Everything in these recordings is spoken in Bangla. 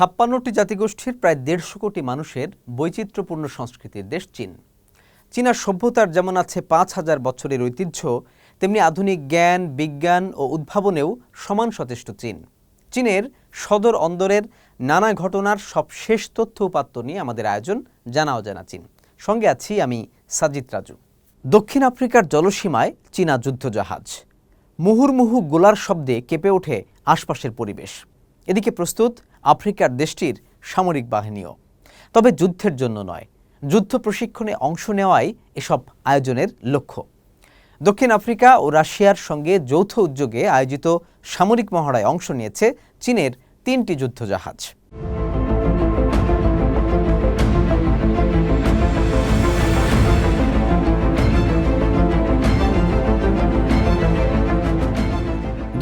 ছাপ্পান্নটি জাতিগোষ্ঠীর প্রায় দেড়শো কোটি মানুষের বৈচিত্র্যপূর্ণ সংস্কৃতির দেশ চীন। চীনা সভ্যতার যেমন আছে পাঁচ হাজার বছরের ঐতিহ্য, তেমনি আধুনিক জ্ঞান, বিজ্ঞান ও উদ্ভাবনেও সমান সচেষ্ট চীন। চীনের সদর অন্দরের নানা ঘটনার সব শেষ তথ্য উপাত্ত নিয়ে আমাদের আয়োজন, জানা অজানা চীন। সঙ্গে আছি আমি সাজিদ রাজু। দক্ষিণ আফ্রিকার জলসীমায় চীনা যুদ্ধজাহাজ। মুহুর্মুহু গোলার শব্দে কেঁপে ওঠে আশপাশের পরিবেশ। এদিকে প্রস্তুত আফ্রিকার দেশটির সামরিক বাহিনীও। তবে যুদ্ধের জন্য নয়, যুদ্ধ প্রশিক্ষণে অংশ নেওয়াই এসব আয়োজনের লক্ষ্য। দক্ষিণ আফ্রিকা ও রাশিয়ার সঙ্গে যৌথ উদ্যোগে আয়োজিত সামরিক মহড়ায় অংশ নিয়েছে চীনের তিনটি যুদ্ধজাহাজ।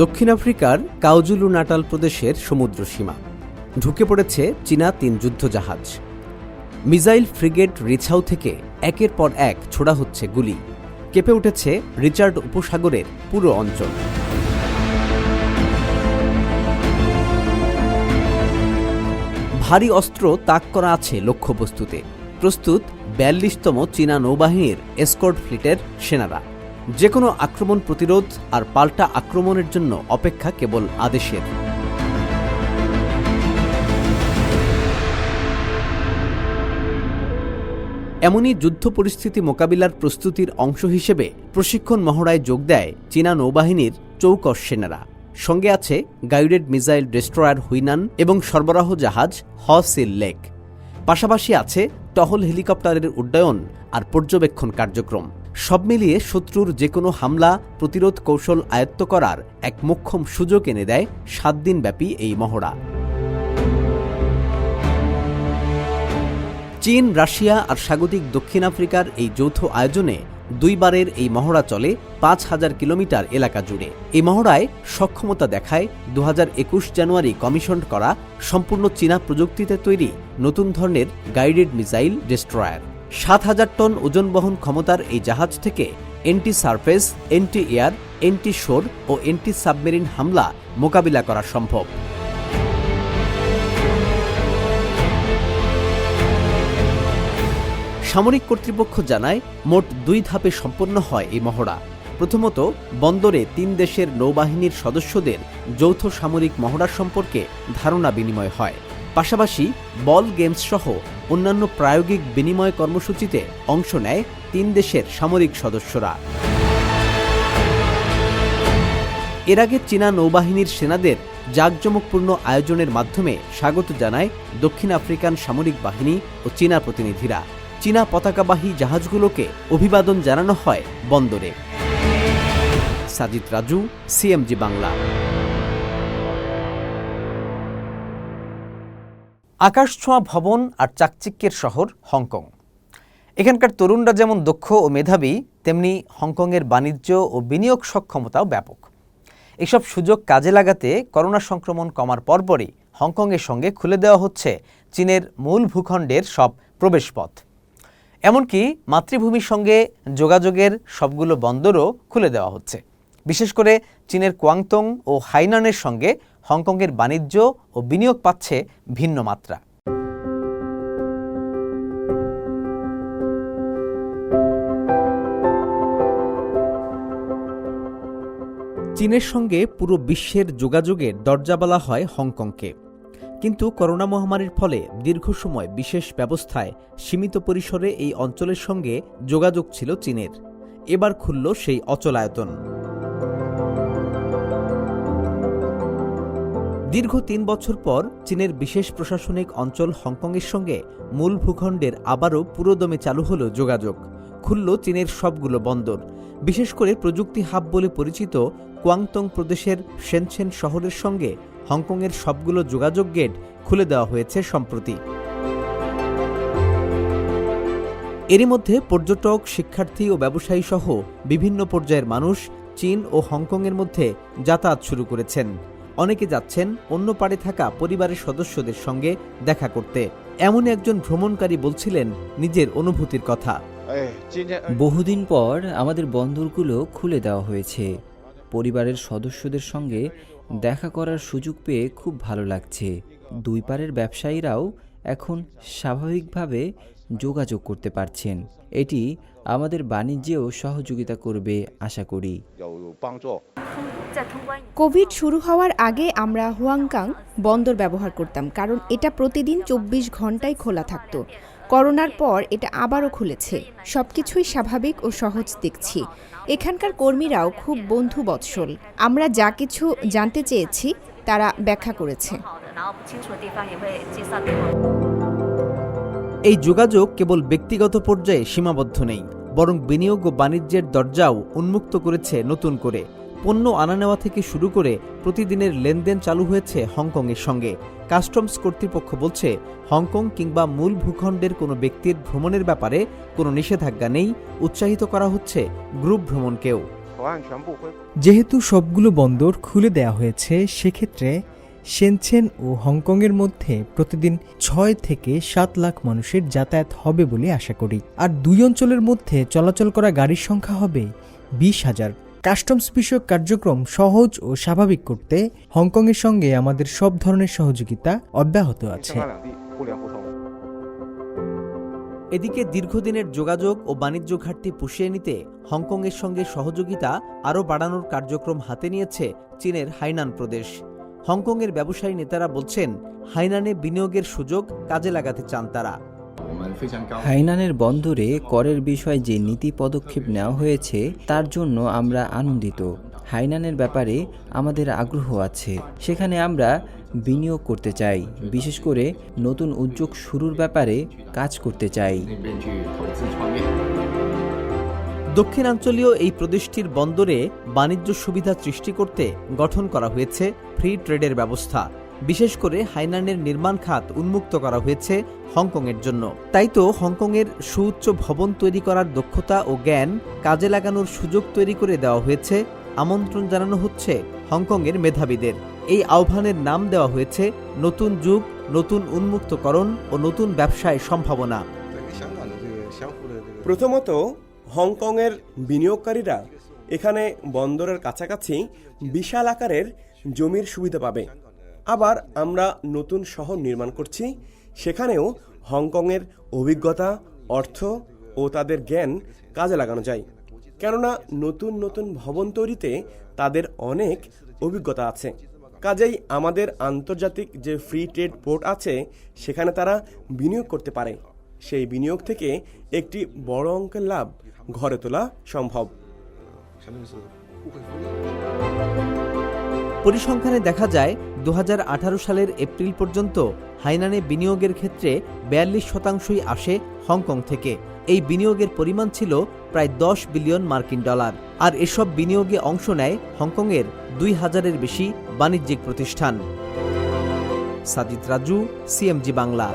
দক্ষিণ আফ্রিকার কাউজুলু নাটাল প্রদেশের সমুদ্র সীমা ঢুকে পড়েছে চীনা তিন যুদ্ধজাহাজ। মিসাইল ফ্রিগেট রিছাউ থেকে একের পর এক ছোড়া হচ্ছে গুলি। কেঁপে উঠেছে রিচার্ড উপসাগরের পুরো অঞ্চল। ভারী অস্ত্র তাক করা আছে লক্ষ্যবস্তুতে। প্রস্তুত বিয়াল্লিশতম চীনা নৌবাহিনীর এসকর্ট ফ্লিটের সেনারা। যে কোনো আক্রমণ প্রতিরোধ আর পাল্টা আক্রমণের জন্য অপেক্ষা কেবল আদেশের। এমনই যুদ্ধ পরিস্থিতি মোকাবিলার প্রস্তুতির অংশ হিসেবে প্রশিক্ষণ মহড়ায় যোগ দেয় চীনা নৌবাহিনীর চৌকস সেনারা। সঙ্গে আছে গাইডেড মিসাইল ডেস্ট্রয়ার হুইনান এবং সরবরাহ জাহাজ হসিল লেক। পাশাপাশি আছে টহল হেলিকপ্টারের উড্ডয়ন আর পর্যবেক্ষণ কার্যক্রম। সব মিলিয়ে শত্রুর যে কোনো হামলা, প্রতিরোধ কৌশল আয়ত্ত করার এক মোক্ষম সুযোগ এনে দেয় সাত দিনব্যাপী এই মহড়া। চীন, রাশিয়া আর স্বাগতিক দক্ষিণ আফ্রিকার এই যৌথ আয়োজনে দুইবারের এই মহড়া চলে পাঁচ হাজার কিলোমিটার এলাকা জুড়ে। এই মহড়ায় সক্ষমতা দেখায় দু হাজার একুশ জানুয়ারি কমিশন করা সম্পূর্ণ চীনা প্রযুক্তিতে তৈরি নতুন ধরনের গাইডেড মিসাইল ডেস্ট্রয়ার। সাত হাজার টন ওজন বহন ক্ষমতার এই জাহাজ থেকে anti surface anti air anti shore ও এন্টি সাবমেরিন হামলা মোকাবিলা করা সম্ভব। সামরিক কর্তৃপক্ষ জানায়, মোট দুই ধাপে সম্পন্ন হয় এই মহড়া। প্রথমত, বন্দরে তিন দেশের নৌবাহিনীর সদস্যদের যৌথ সামরিক মহড়া সম্পর্কে ধারণা বিনিময় হয়। পাশাপাশি, বল গেমস সহ অন্যান্য প্রায়োগিক বিনিময় কর্মসূচিতে অংশ নেয় তিন দেশের সামরিক সদস্যরা। এর আগে চীনা নৌবাহিনীর সেনাদের জাঁকজমকপূর্ণ আয়োজনের মাধ্যমে স্বাগত জানায় দক্ষিণ আফ্রিকান সামরিক বাহিনী ও চীনা প্রতিনিধিরা। চীনা পতাকাবাহী জাহাজগুলোকে অভিবাদন জানানো হয় বন্দরে। সাজিদ রাজু, সিএমজি বাংলা। আকাশছোঁয়া ভবন আর চাকচিক্যের শহর হংকং। এখানকার তরুণরা যেমন দক্ষ ও মেধাবী, তেমনি হংকংয়ের বাণিজ্য ও বিনিয়োগ সক্ষমতাও ব্যাপক। এসব সুযোগ কাজে লাগাতে করোনা সংক্রমণ কমার পরপরই হংকংয়ের সঙ্গে খুলে দেওয়া হচ্ছে চীনের মূল ভূখণ্ডের সব প্রবেশপথ। এমনকি মাতৃভূমির সঙ্গে যোগাযোগের সবগুলো বন্দরও খুলে দেওয়া হচ্ছে। বিশেষ করে চীনের কোয়াংতং ও হাইনানের সঙ্গে হংকংয়ের বাণিজ্য ও বিনিয়োগ পাচ্ছে ভিন্ন মাত্রা। চীনের সঙ্গে পুরো বিশ্বের যোগাযোগের দরজা বলা হয় হংকংকে। কিন্তু করোনা মহামারীর ফলে দীর্ঘ সময় বিশেষ ব্যবস্থায় সীমিত পরিসরে এই অঞ্চলের সঙ্গে যোগাযোগ ছিল চীনের। এবার খুলল সেই অচলায়তন দীর্ঘ তিন বছর পর চীনের বিশেষ প্রশাসনিক অঞ্চল হংকংয়ের সঙ্গে মূল ভূখণ্ডের আবারও পুরোদমে চালু হল যোগাযোগ। খুলল চীনের সবগুলো বন্দর। বিশেষ করে প্রযুক্তি হাব বলে পরিচিত কোয়াংতং প্রদেশের সেনছেন শহরের সঙ্গে হংকংয়ের সবগুলো যোগাযোগ গেট খুলে দেওয়া হয়েছে সম্প্রতি। এরই মধ্যে পর্যটক, শিক্ষার্থী ও ব্যবসায়ী সহ বিভিন্ন পর্যায়ের মানুষ চীন ও হংকংয়ের মধ্যে যাতায়াত শুরু করেছেন। অনেকে যাচ্ছেন অন্য পাড়ে থাকা পরিবারের সদস্যদের সঙ্গে দেখা করতে। এমন একজন ভ্রমণকারী বলছিলেন নিজের অনুভূতির কথা। বহুদিন পর আমাদের বন্দরগুলো খুলে দেওয়া হয়েছে। পরিবারের সদস্যদের সঙ্গে দেখা করার সুযোগ পেয়ে খুব ভালো লাগছে। দুই পারের ব্যবসায়ীরাও এখন স্বাভাবিকভাবে যোগাযোগ করতে পারছেন। এটি আমাদের বাণিজ্যেও সহযোগিতা করবে আশা করি। কোভিড শুরু হওয়ার আগে আমরা হুয়াংকাং বন্দর ব্যবহার করতাম কারণ এটা প্রতিদিন চব্বিশ ঘন্টায় খোলা থাকতো। করোনার পর এটা আবারও খুলেছে। সবকিছুই স্বাভাবিক ও সহজ দেখছি। এখানকার কর্মীরাও খুব বন্ধু বৎসল আমরা যা কিছু জানতে চেয়েছি তারা ব্যাখ্যা করেছে। এই যোগাযোগ কেবল ব্যক্তিগত পর্যায়ে সীমাবদ্ধ নেই। বরং বিনিয়োগ ও বাণিজ্যের দরজাও উন্মুক্ত করেছে নতুন করে। পণ্য আনা নেওয়া থেকে শুরু করে প্রতিদিনের লেনদেন চালু হয়েছে হংকংয়ের সঙ্গে। কাস্টমস কর্তৃপক্ষ বলছে হংকং কিংবা মূল ভূখণ্ডের কোনো ব্যক্তির ভ্রমণের ব্যাপারে কোনো নিষেধাজ্ঞা নেই। উৎসাহিত করা হচ্ছে গ্রুপ ভ্রমণকেও। হ্যাঁ, যেহেতু সবগুলো বন্দর খুলে দেয়া হয়েছে সেক্ষেত্রে সেনছেন ও হংকংয়ের মধ্যে প্রতিদিন ছয় থেকে সাত লাখ মানুষের যাতায়াত হবে বলে আশা করি। আর দুই অঞ্চলের মধ্যে চলাচল করা গাড়ির সংখ্যা হবে বিশ হাজার। কাস্টমস বিষয়ক কার্যক্রম সহজ ও স্বাভাবিক করতে হংকংয়ের সঙ্গে আমাদের সব ধরনের সহযোগিতা অব্যাহত আছে। এদিকে দীর্ঘদিনের যোগাযোগ ও বাণিজ্য ঘাটতি পুষিয়ে নিতে হংকংয়ের সঙ্গে সহযোগিতা আরও বাড়ানোর কার্যক্রম হাতে নিয়েছে চীনের হাইনান প্রদেশ। হংকংয়ের ব্যবসায়ী নেতারা বলছেন, হাইনানে বিনিয়োগের সুযোগ কাজে লাগাতে চান তারা। হাইনানের বন্দরে করের বিষয়ে যে নীতি পদক্ষেপ নেওয়া হয়েছে, তার জন্য আমরা আনন্দিত। হাইনানের ব্যাপারে আমাদের আগ্রহ আছে। সেখানে আমরা বিনিয়োগ করতে চাই। বিশেষ করে নতুন উদ্যোগ শুরুর ব্যাপারে কাজ করতে চাই। দক্ষিণাঞ্চলীয় এই প্রদেশটির বন্দরে বাণিজ্য সুবিধা সৃষ্টি করতে গঠন করা হয়েছে ফ্রি ট্রেডের ব্যবস্থা। বিশেষ করে হাইনানের নির্মাণ খাত উন্মুক্ত করা হয়েছে হংকংয়ের জন্য। তাই তো হংকংয়ের সুউচ্চ ভবন তৈরি করার দক্ষতা ও জ্ঞান কাজে লাগানোর সুযোগ তৈরি করে দেওয়া হয়েছে। আমন্ত্রণ জানানো হচ্ছে হংকংয়ের মেধাবীদের। এই আহ্বানের নাম দেওয়া হয়েছে নতুন যুগ নতুন উন্মুক্তকরণ ও নতুন ব্যবসায় সম্ভাবনা। প্রথমত হংকংয়ের বিনিয়োগকারীরা এখানে বন্দরের কাছাকাছি বিশাল আকারের জমির সুবিধা পাবে। আবার আমরা নতুন শহর নির্মাণ করছি, সেখানেও হংকংয়ের অভিজ্ঞতা, অর্থ ও তাদের জ্ঞান কাজে লাগানো যায়। কেননা নতুন নতুন ভবন তৈরিতে তাদের অনেক অভিজ্ঞতা আছে। কাজেই আমাদের আন্তর্জাতিক যে ফ্রি ট্রেড পোর্ট আছে, সেখানে তারা বিনিয়োগ করতে পারে। সেই বিনিয়োগ থেকে একটি বড় অঙ্কের লাভ ঘরে তোলা সম্ভব। পরিসংখ্যানে দেখা যায় দু হাজার আঠারো সালের এপ্রিল পর্যন্ত হাইনানে বিনিয়োগের ক্ষেত্রে বিয়াল্লিশ শতাংশই আসে হংকং থেকে। এই বিনিয়োগের পরিমাণ ছিল প্রায় দশ বিলিয়ন মার্কিন ডলার। আর এসব বিনিয়োগে অংশ নেয় হংকংয়ের দুই হাজারের বেশি বাণিজ্যিক প্রতিষ্ঠান। সাজিদ রাজু, সিএমজি বাংলা।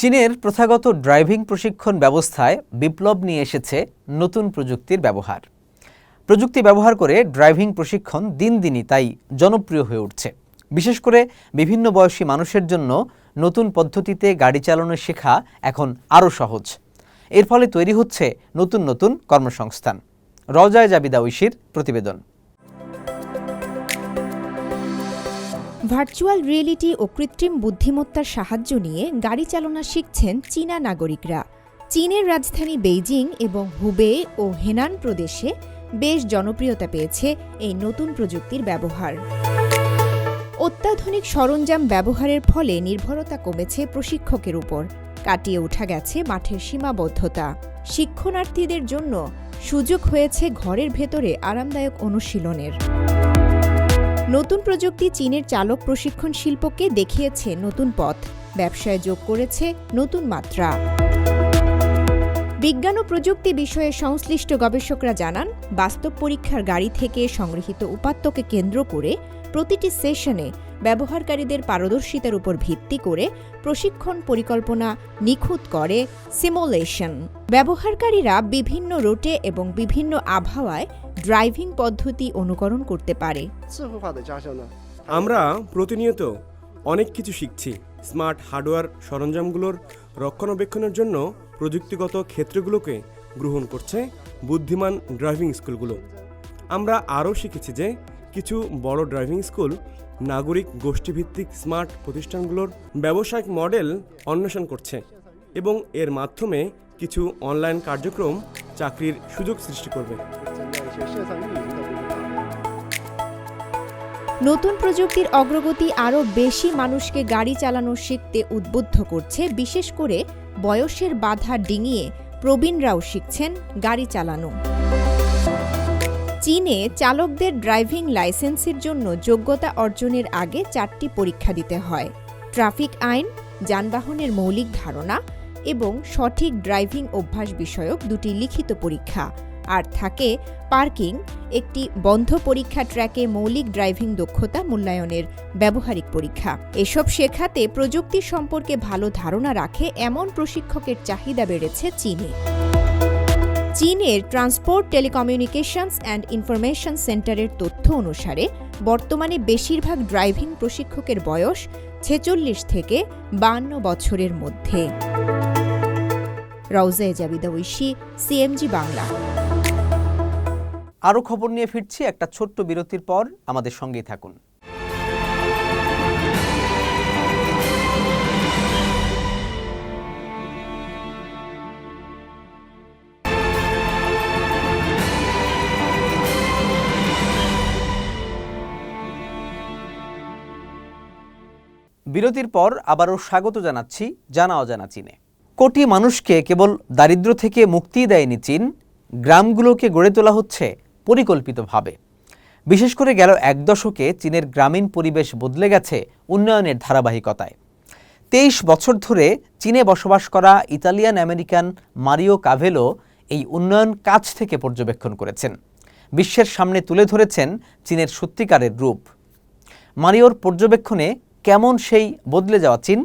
চীনের প্রথাগত ড্রাইভিং প্রশিক্ষণ ব্যবস্থায় বিপ্লব নিয়ে এসেছে নতুন প্রযুক্তির ব্যবহার। প্রযুক্তি ব্যবহার করে ড্রাইভিং প্রশিক্ষণ দিন দিনই তাই জনপ্রিয় হয়ে উঠছে। বিশেষ করে বিভিন্ন বয়সী মানুষের জন্য নতুন পদ্ধতিতে গাড়ি চালানো শেখা এখন আরও সহজ। এর ফলে তৈরি হচ্ছে নতুন নতুন কর্মসংস্থান। রজায় জাবিদা ঐশীর প্রতিবেদন। ভার্চুয়াল রিয়েলিটি ও কৃত্রিম বুদ্ধিমত্তার সাহায্য নিয়ে গাড়ি চালনা শিখছেন চীনা নাগরিকরা। চীনের রাজধানী বেইজিং এবং হুবে ও হেনান প্রদেশে বেশ জনপ্রিয়তা পেয়েছে এই নতুন প্রযুক্তির ব্যবহার। অত্যাধুনিক সরঞ্জাম ব্যবহারের ফলে নির্ভরতা কমেছে প্রশিক্ষকের উপর। কাটিয়ে ওঠা গেছে মাঠের সীমাবদ্ধতা। শিক্ষণার্থীদের জন্য সুযোগ হয়েছে ঘরের ভেতরে আরামদায়ক অনুশীলনের। নতুন প্রযুক্তি চীনের চালক প্রশিক্ষণ শিল্পকে দেখিয়েছে নতুন পথ। ব্যবসায় যোগ করেছে নতুন মাত্রা। বিজ্ঞান ও প্রযুক্তি বিষয়ে সংশ্লিষ্ট গবেষকরা জানান, বাস্তব পরীক্ষার গাড়ি থেকে সংগৃহীত উপাত্তকে কেন্দ্র করে প্রতিটি সেশনে ব্যবহারকারীদের পারদর্শিতার উপর ভিত্তি করে প্রশিক্ষণ পরিকল্পনা নিখুঁত করে সিমুলেশন ব্যবহারকারীরা বিভিন্ন রোটে এবং বিভিন্ন আবহাওয়ায় ড্রাইভিং পদ্ধতি অনুকরণ করতে পারে। আমরা প্রতিনিয়ত অনেক কিছু শিখছি। স্মার্ট হার্ডওয়্যার সরঞ্জামগুলোর রক্ষণাবেক্ষণের জন্য প্রযুক্তিগত ক্ষেত্রগুলোকে গ্রহণ করছে বুদ্ধিমান ড্রাইভিং স্কুলগুলো আমরা আরও শিখেছি যে কিছু বড় ড্রাইভিং স্কুল, নাগরিক গোষ্ঠীভিত্তিক স্মার্ট প্রতিষ্ঠানগুলোর ব্যবসায়িক মডেল অন্বেষণ করছে এবং এর মাধ্যমে কিছু অনলাইন কার্যক্রম চাকরির সুযোগ সৃষ্টি করবে। নতুন প্রযুক্তির অগ্রগতি আরও বেশি মানুষকে গাড়ি চালানো শিখতে উদ্বুদ্ধ করছে, বিশেষ করে বয়সের বাধা ডিঙিয়ে প্রবীণরাও শিখছেন গাড়ি চালানো। চীনে চালকদের ড্রাইভিং লাইসেন্সের জন্য যোগ্যতা অর্জনের আগে চারটি পরীক্ষা দিতে হয়। ট্রাফিক আইন, যানবাহনের মৌলিক ধারণা এবং সঠিক ড্রাইভিং অভ্যাস বিষয়ক দুটি লিখিত পরীক্ষা। আর থাকে পার্কিং, একটি বন্ধ পরীক্ষা ট্র্যাকে মৌলিক ড্রাইভিং দক্ষতা মূল্যায়নের ব্যবহারিক পরীক্ষা। এসব শেখাতে প্রযুক্তি সম্পর্কে ভালো ধারণা রাখে এমন প্রশিক্ষকের চাহিদা বেড়েছে চীনে। চীনের ট্রান্সপোর্ট টেলিকমিউনিকেশনস অ্যান্ড ইনফরমেশন সেন্টারের তথ্য অনুসারে, বর্তমানে বেশিরভাগ ড্রাইভিং প্রশিক্ষকের বয়স ছেচল্লিশ থেকে বান্ন বছরের মধ্যে। রওজা ঐশী, সিএমজি বাংলা। আরও খবর নিয়ে ফিরছি, একটা ছোট্ট বিরতির পর আমাদের সঙ্গেই থাকুন। বিরতির পর আবারও স্বাগত জানাচ্ছি জানা অজানা চীনে। কোটি মানুষকে কেবল দারিদ্র্য থেকে মুক্তি দেয়নি চীন, গ্রামগুলোকে গড়ে তোলা হচ্ছে পরিকল্পিতভাবে। বিশেষ করে গেল এক দশকে চীনের গ্রামীণ পরিবেশ বদলে গেছে উন্নয়নের ধারাবাহিকতায়। তেইশ বছর ধরে চীনে বসবাস করা ইতালিয়ান আমেরিকান মারিও কাভেলো এই উন্নয়ন কাছ থেকে পর্যবেক্ষণ করেছেন। বিশ্বের সামনে তুলে ধরেছেন চীনের সত্যিকারের রূপ। মারিওর পর্যবেক্ষণে কেমন সেই বদলে যাওয়া চীন?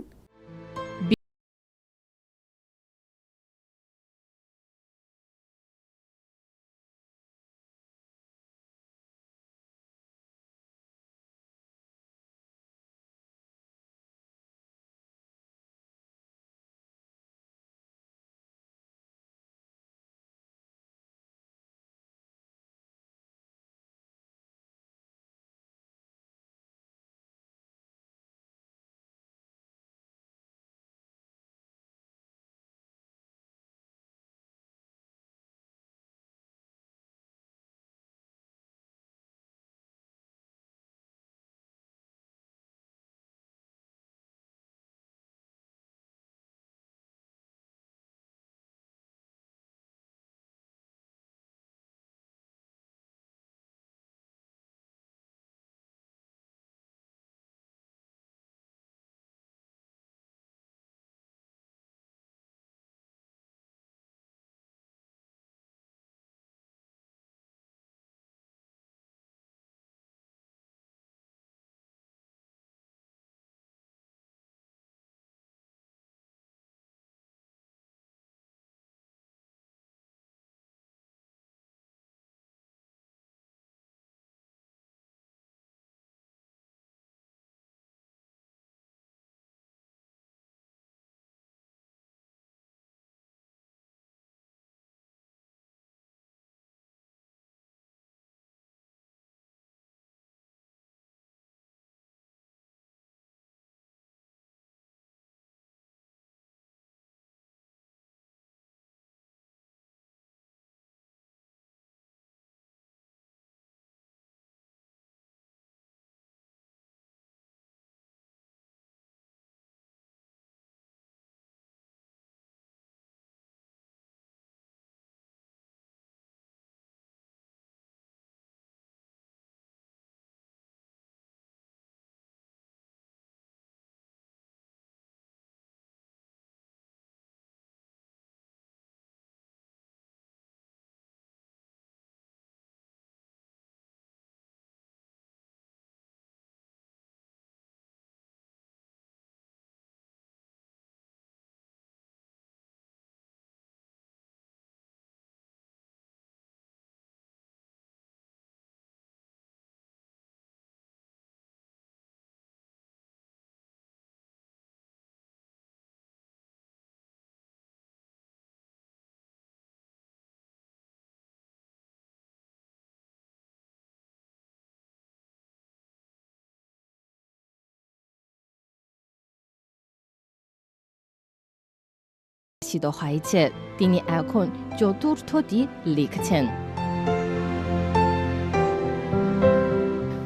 পরিচিত হয়েছে তিনি এখন চতুর্থটি লিখছেন।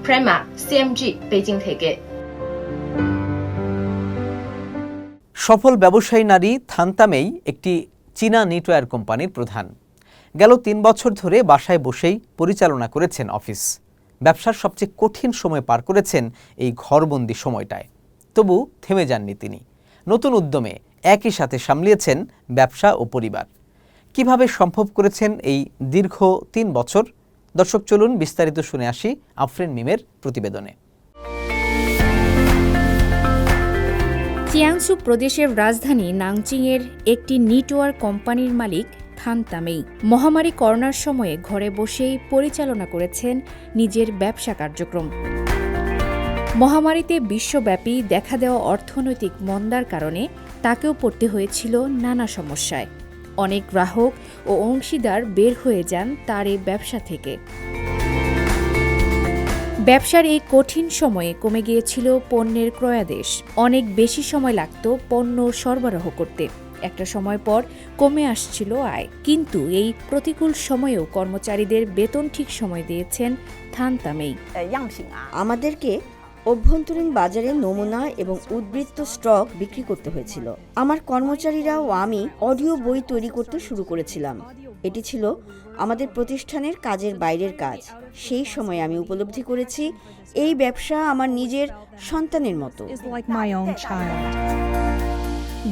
প্রেমা সিএমজি বেজিং থেকে। সফল ব্যবসায়ী নারী থান্তামেই একটি চীনা নিটওয়্যার কোম্পানির প্রধান। গেল তিন বছর ধরে বাসায় বসেই পরিচালনা করেছেন অফিস। ব্যবসার সবচেয়ে কঠিন সময় পার করেছেন এই ঘরবন্দি সময়টায়। তবু থেমে যাননি তিনি। নতুন উদ্যমে একই সাথে সামলিয়েছেন ব্যবসা ও পরিবার। কীভাবে সম্ভব করেছেন এই দীর্ঘ তিন বছর? দর্শক, চলুন বিস্তারিত শুনে আসি আফরিন মিমের প্রতিবেদনে। চিয়াংসু প্রদেশের রাজধানী নাংচিংয়ের একটি নিটওয়ার কোম্পানির মালিক থান তামেই। মহামারী করোনার সময়ে ঘরে বসেই পরিচালনা করেছেন নিজের ব্যবসা কার্যক্রম। মহামারীতে বিশ্বব্যাপী দেখা দেওয়া অর্থনৈতিক মন্দার কারণে তাকেও পড়তে হয়েছিল নানা সমস্যায়। অনেক গ্রাহক ও অংশীদার বের হয়ে যান তার এই ব্যবসা থেকে। ব্যবসার এই কঠিন সময়ে কমে গিয়েছিল পণ্যের ক্রয়াদেশ। অনেক বেশি সময় লাগত পণ্য সরবরাহ করতে। একটা সময় পর কমে আসছিল আয়। কিন্তু এই প্রতিকূল সময়েও কর্মচারীদের বেতন ঠিক সময় দিয়েছেন থানতামেই। আমাদেরকে অভ্যন্তরীণ বাজারে নমুনা এবং উদ্বৃত্ত স্টক বিক্রি করতে হয়েছিল। আমার কর্মচারীরা ও আমি অডিও বই তৈরি করতে শুরু করেছিলাম। এটি ছিল আমাদের প্রতিষ্ঠানের কাজের বাইরের কাজ। সেই সময় আমি উপলব্ধি করেছি এই ব্যবসা আমার নিজের সন্তানের মতো।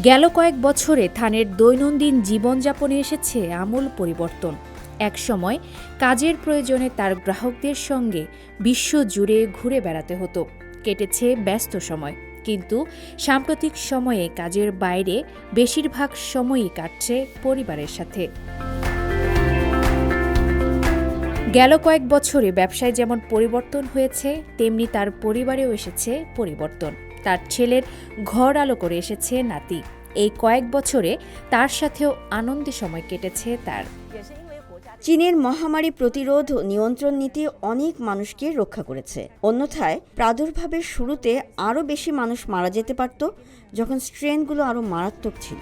গেল কয়েক বছরে থানের দৈনন্দিন জীবনযাপনে এসেছে আমূল পরিবর্তন। একসময় কাজের প্রয়োজনে তার গ্রাহকদের সঙ্গে বিশ্ব জুড়ে ঘুরে বেড়াতে হতো। কেটেছে ব্যস্ত সময়। কিন্তু সাম্প্রতিক সময়ে কাজের বাইরে বেশিরভাগ সময়ই কাটছে পরিবারের সাথে। গেল কয়েক বছরে ব্যবসায় যেমন পরিবর্তন হয়েছে, তেমনি তার পরিবারেও এসেছে পরিবর্তন। তার ছেলের ঘর আলো করে এসেছে নাতি। এই কয়েক বছরে তার সাথেও আনন্দে সময় কেটেছে তার। চীনের মহামারী প্রতিরোধ ও নিয়ন্ত্রণ নীতি অনেক মানুষকে রক্ষা করেছে। অন্যথায়, প্রাদুর্ভাবের শুরুতে আরও বেশি মানুষ মারা যেতে পারত, যখন স্ট্রেনগুলো আরও মারাত্মক ছিল।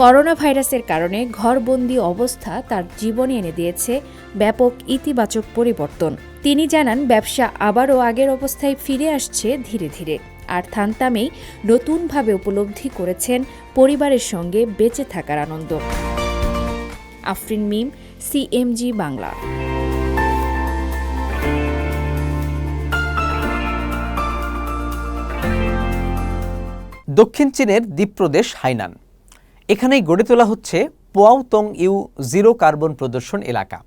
করোনা ভাইরাসের কারণে ঘরবন্দি অবস্থা তার জীবনে এনে দিয়েছে ব্যাপক ইতিবাচক পরিবর্তন। তিনি জানান, ব্যবসা আবারও আগের অবস্থায় ফিরে আসছে ধীরে ধীরে, আর থানতামেই নতুনভাবে উপলব্ধি করেছেন পরিবারের সঙ্গে বেঁচে থাকার আনন্দ। আফরিন মিম, সিএমজি বাংলা। দক্ষিণ চীনের দ্বীপপ্রদেশ হাইনান। এখানেই গড়ে তোলা হচ্ছে পোয়াওতং ইউ জিরো কার্বন প্রদর্শন এলাকা।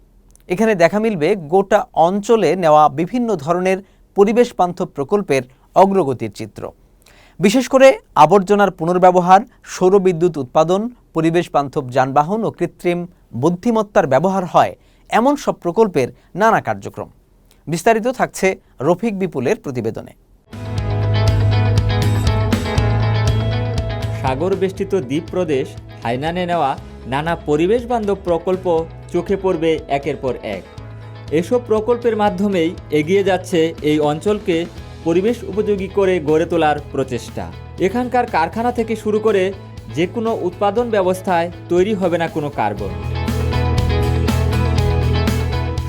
এখানে দেখা মিলবে গোটা অঞ্চলে নেওয়া বিভিন্ন ধরনের পরিবেশ বান্ধব প্রকল্পের অগ্রগতির চিত্র। বিশেষ করে আবর্জনার পুনর্ব্যবহার, সৌরবিদ্যুৎ উৎপাদন, পরিবেশ বান্ধব যানবাহন ও কৃত্রিম বুদ্ধিমত্তার ব্যবহার হয় এমন সব প্রকল্পের নানা কার্যক্রম। বিস্তারিত থাকছে রফিক বিপুলের প্রতিবেদনে। সাগর বেষ্টিত দ্বীপ প্রদেশ হাইনানে নেওয়া নানা পরিবেশ বান্ধব প্রকল্প চোখে পড়বে একের পর এক। এসব প্রকল্পের মাধ্যমেই এগিয়ে যাচ্ছে এই অঞ্চলকে পরিবেশ উপযোগী করে গড়ে তোলার প্রচেষ্টা। এখানকার কারখানা থেকে শুরু করে যে কোনো উৎপাদন ব্যবস্থায় তৈরি হবে না কোনো কার্বন।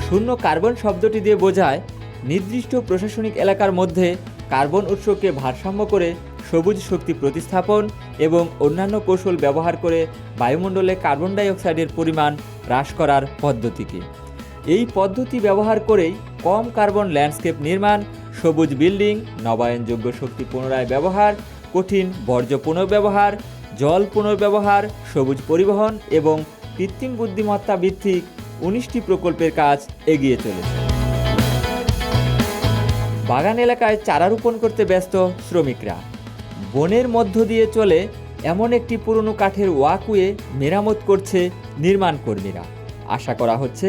শূন্য কার্বন শব্দটি দিয়ে বোঝায় নির্দিষ্ট প্রশাসনিক এলাকার মধ্যে কার্বন উৎসকে ভারসাম্য করে সবুজ শক্তি প্রতিস্থাপন এবং অন্যান্য কৌশল ব্যবহার করে বায়ুমণ্ডলে কার্বন ডাইঅক্সাইডের পরিমাণ হ্রাস করার পদ্ধতিকে। এই পদ্ধতি ব্যবহার করেই কম কার্বন ল্যান্ডস্কেপ নির্মাণ সবুজ বিল্ডিং, নবায়নযোগ্য শক্তি পুনরায় ব্যবহার, কঠিন বর্জ্য পুনর্ব্যবহার, জল পুনর্ব্যবহার, সবুজ পরিবহন এবং কৃত্রিম বুদ্ধিমত্তা ভিত্তিক উনিশটি প্রকল্পের কাজ এগিয়ে চলেছে। বাগান এলাকায় চারা রোপণ করতে ব্যস্ত শ্রমিকরা। বনের মধ্য দিয়ে চলে এমন একটি পুরনো কাঠের ওয়াকওয়ে মেরামত করছে নির্মাণ কর্মীরা। আশা করা হচ্ছে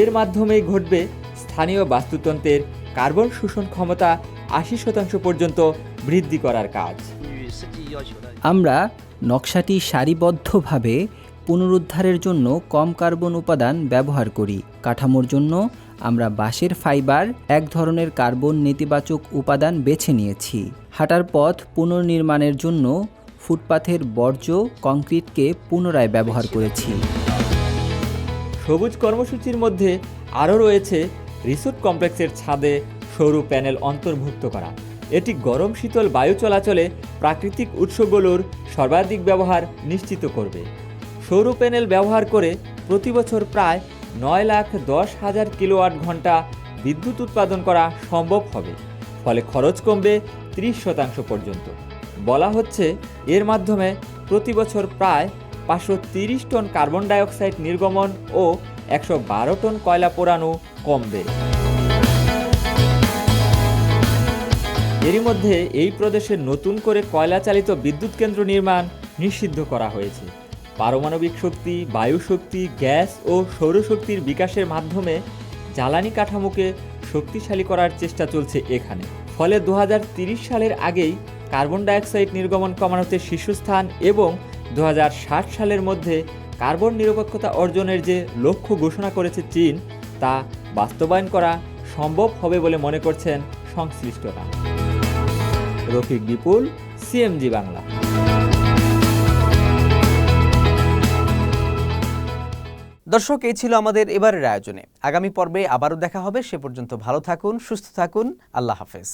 এর মাধ্যমেই ঘটবে স্থানীয় বাস্তুতন্ত্রের কার্বন শোষণ ক্ষমতা আশি শতাংশ পর্যন্ত বৃদ্ধি করার কাজ। আমরা নকশাটি সারিবদ্ধভাবে পুনরুদ্ধারের জন্য কম কার্বন উপাদান ব্যবহার করি। কাঠামোর জন্য আমরা বাঁশের ফাইবার এক ধরনের কার্বন নেতিবাচক উপাদান বেছে নিয়েছি। হাঁটার পথ পুনর্নির্মাণের জন্য ফুটপাথের বর্জ্য কংক্রিটকে পুনরায় ব্যবহার করেছি। সবুজ কর্মসূচির মধ্যে আরও রয়েছে রিসোর্ট কমপ্লেক্সের ছাদে সৌর প্যানেল অন্তর্ভুক্ত করা। এটি গরম, শীতল বায়ু চলাচলে প্রাকৃতিক উৎসগুলোর সর্বাধিক ব্যবহার নিশ্চিত করবে। সৌর প্যানেল ব্যবহার করে প্রতি বছর প্রায় নয় লাখ দশ হাজার কিলোওয়াট ঘণ্টা বিদ্যুৎ উৎপাদন করা সম্ভব হবে, ফলে খরচ কমবে ত্রিশ শতাংশ পর্যন্ত। বলা হচ্ছে, এর মাধ্যমে প্রতি বছর প্রায় পাঁচশো টন কার্বন ডাইঅক্সাইড নির্গমন ও একশো বারো টন কয়লা পোড়ানো কমবে। এরই মধ্যে এই প্রদেশে নতুন করে কয়লা চালিত বিদ্যুৎ কেন্দ্র নির্মাণ নিষিদ্ধ করা হয়েছে। পারমাণবিক শক্তি, বায়ু শক্তি, গ্যাস ও সৌরশক্তির বিকাশের মাধ্যমে জ্বালানি কাঠামোকে শক্তিশালী করার চেষ্টা চলছে এখানে। ফলে দু সালের আগেই কার্বন ডাইঅক্সাইড নির্গমন কমানোতে শীর্ষস্থান এবং দু সালের মধ্যে কার্বন নিরপেক্ষতা অর্জনের যে লক্ষ্য ঘোষণা করেছে চীন, তা বাস্তবায়ন করা সম্ভব হবে বলে মনে করছেন সংশ্লিষ্টরা। রফিক বিপুল সিএমজি বাংলা। দর্শক, এই ছিল আমাদের এবারের আয়োজনে। আগামী পর্বে আবারও দেখা হবে। সে পর্যন্ত ভালো থাকুন, সুস্থ থাকুন। আল্লাহ হাফেজ।